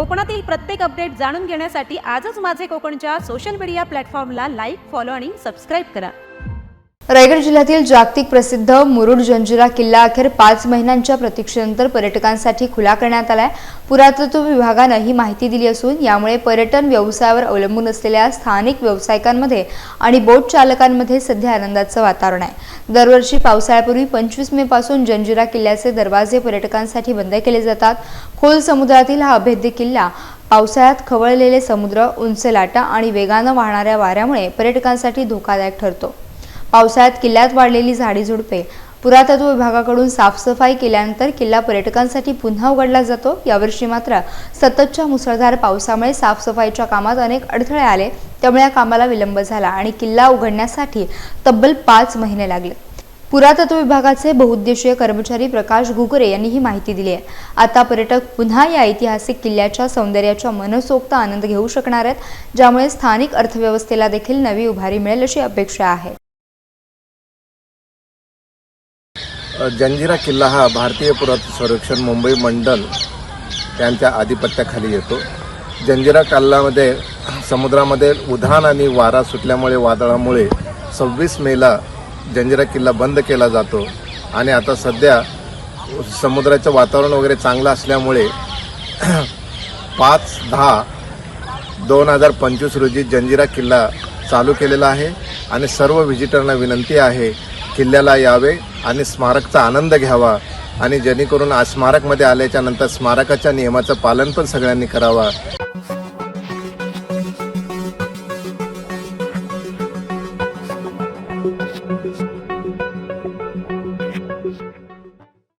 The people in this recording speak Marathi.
कोकणातील प्रत्येक अपडेट जाणून घेण्यासाठी आजच माझे कोकणच्या सोशल मीडिया प्लॅटफॉर्मला लाईक फॉलो आणि सबस्क्राईब करा. रायगड जिल्ह्यातील जागतिक प्रसिद्ध मुरुड जंजिरा किल्ला अखेर पाच महिन्यांच्या प्रतीक्षेनंतर पर्यटकांसाठी खुला करण्यात आलाय. पुरातत्व विभागानं ही माहिती दिली असून यामुळे पर्यटन व्यवसायावर अवलंबून असलेल्या स्थानिक व्यावसायिकांमध्ये आणि बोट चालकांमध्ये सध्या आनंदाचं वातावरण आहे. दरवर्षी पावसाळ्यापूर्वी पंचवीस मे पासून जंजिरा किल्ल्याचे दरवाजे पर्यटकांसाठी बंद केले जातात. खोल समुद्रातील हा अभेद्य किल्ला पावसाळ्यात खवळलेले समुद्र उंच लाटा आणि वेगानं वाहणाऱ्या वाऱ्यामुळे पर्यटकांसाठी धोकादायक ठरतो. पावसाळ्यात किल्ल्यात वाढलेली झाडी झुडपे पुरातत्व विभागाकडून साफसफाई केल्यानंतर किल्ला पर्यटकांसाठी पुन्हा उघडला जातो. यावर्षी मात्र सततच्या मुसळधार पावसामुळे साफसफाईच्या कामात अनेक अडथळे आले. त्यामुळे या कामाला विलंब झाला आणि किल्ला उघडण्यासाठी तब्बल पाच महिने लागले. पुरातत्व विभागाचे बहुउद्देशीय कर्मचारी प्रकाश घुगरे यांनी ही माहिती दिली आहे. आता पर्यटक पुन्हा या ऐतिहासिक किल्ल्याच्या सौंदर्याचा मनसोक्त आनंद घेऊ शकणार आहेत ज्यामुळे स्थानिक अर्थव्यवस्थेला देखील नवी उभारी मिळेल अशी अपेक्षा आहे. जंजिरा किल्ला हा भारतीय पुरातत्व संरक्षण मुंबई मंडल यांच्या आधिपत्याखाली येतो. जंजिरा किल्ल्यामध्ये समुद्रामध्ये उधाण आणि वारा सुटल्यामुळे वादळामुळे सव्वीस मेला जंजिरा किल्ला बंद केला जातो. आणि आता सध्या समुद्राचं वातावरण वगैरे चांगलं असल्यामुळे पाच दहा दोन हजार पंचवीस रोजी जंजिरा किल्ला चालू केलेला आहे. आणि सर्व व्हिजिटरना विनंती आहे किल्ल्याला यावे आणि स्मारकचा आनंद घ्यावा. आणि जेणेकरून आज स्मारकमध्ये आल्याच्यानंतर स्मारकाच्या नियमाचं पालन पण सगळ्यांनी करावा.